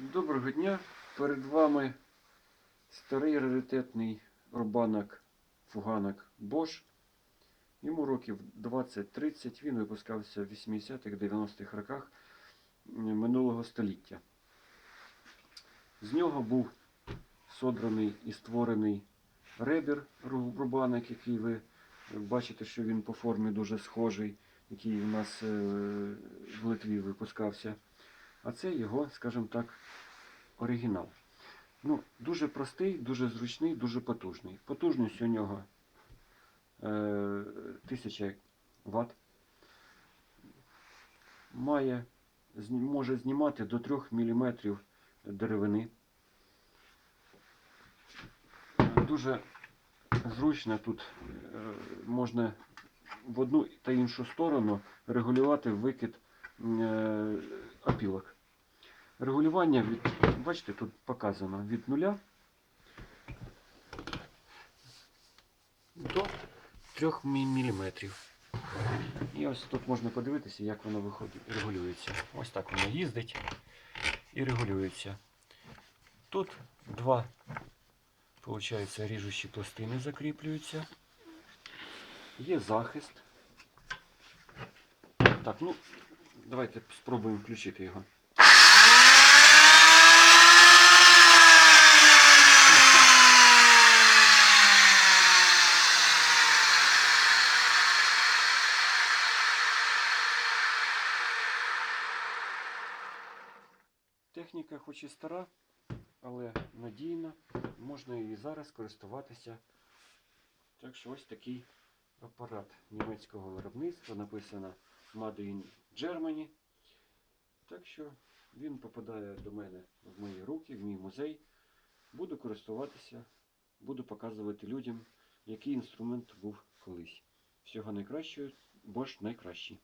Доброго дня! Перед вами старий раритетний рубанок фуганок Bosch. Йому років 20-30, він випускався в 80-х, 90-х роках минулого століття. З нього був содраний і створений ребір рубанок, який ви бачите, що він по формі дуже схожий, який у нас е, в Литві випускався. А це його, скажімо так, оригінал. Ну, дуже простий, дуже зручний, дуже потужний. Потужність у нього е, 1000 Вт. Має, може знімати до 3 мм деревини. Дуже зручно тут е, можна в одну та іншу сторону регулювати викид е, опілок. Регулювання від, бачите, тут показано від нуля до 3 мм. І ось тут можна подивитися, як воно виходить, регулюється. Ось так воно їздить і регулюється. Тут два, виходить, ріжучі пластини закріплюються. Є захист. Так, ну, давайте спробуємо включити його. Техніка хоч і стара, але надійна, можна і зараз користуватися. Так що ось такий апарат німецького виробництва, написано Made in Germany. Так що він попадає до мене в мої руки, в мій музей. Буду користуватися, буду показувати людям, який інструмент був колись. Всього найкращого, бо ж найкращий.